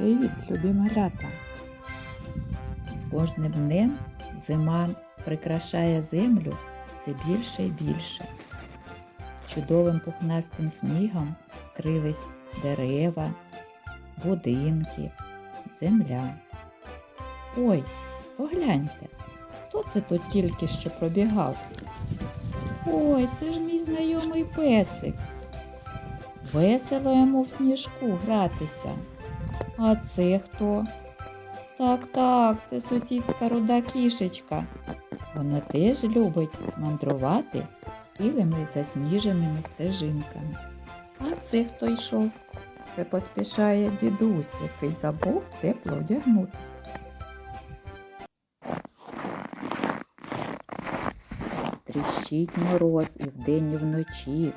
Привіт, любі малята! З кожним днем зима прикрашає землю все більше і більше. Чудовим пухнастим снігом крились дерева, будинки, земля. Ой, погляньте, хто це тут тільки що пробігав? Ой, це ж мій знайомий песик. Весело йому в сніжку гратися. А це хто? Так, так, це сусідська руда кішечка. Вона теж любить мандрувати білими засніженими стежинками. А це хто йшов? Це поспішає дідусь, який забув тепло одягнутися. Тріщить мороз і вдень, і вночі.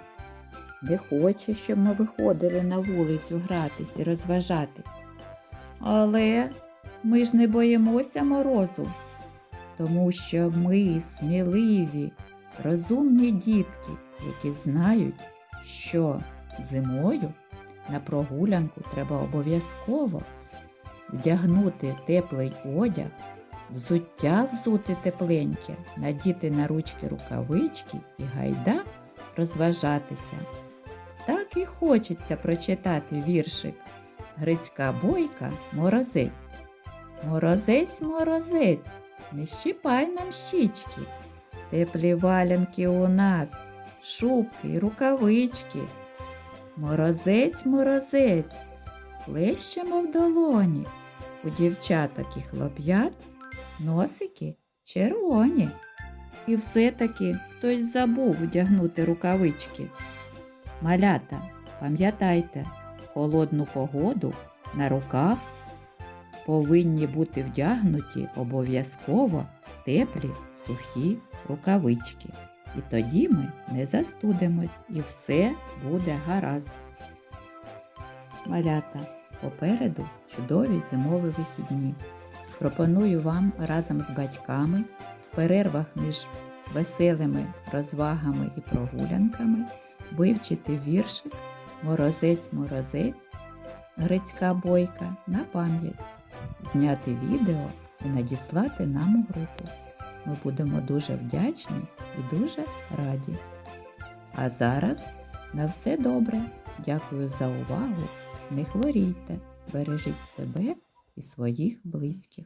Не хоче, щоб ми виходили на вулицю гратись і розважатись. Але ми ж не боїмося морозу, тому що ми сміливі, розумні дітки, які знають, що зимою на прогулянку треба обов'язково вдягнути теплий одяг, взуття взути тепленьке, надіти на ручки рукавички і гайда розважатися. І хочеться прочитати віршик Грицька бойка морозець. Морозець, морозець, не щипай нам щічки. Теплі валянки у нас, шубки й рукавички. Морозець, морозець, плещемо в долоні. У дівчаток і хлоп'ят носики червоні. І все-таки хтось забув вдягнути рукавички. Малята, пам'ятайте, холодну погоду на руках повинні бути вдягнуті обов'язково теплі сухі рукавички. І тоді ми не застудимось і все буде гаразд. Малята, попереду чудові зимові вихідні. Пропоную вам разом з батьками в перервах між веселими розвагами і прогулянками вивчити віршик Морозець, морозець, Грицька бойка на пам'ять, зняти відео і надіслати нам у групу. Ми будемо дуже вдячні і дуже раді. А зараз на все добре. Дякую за увагу. Не хворійте, бережіть себе і своїх близьких.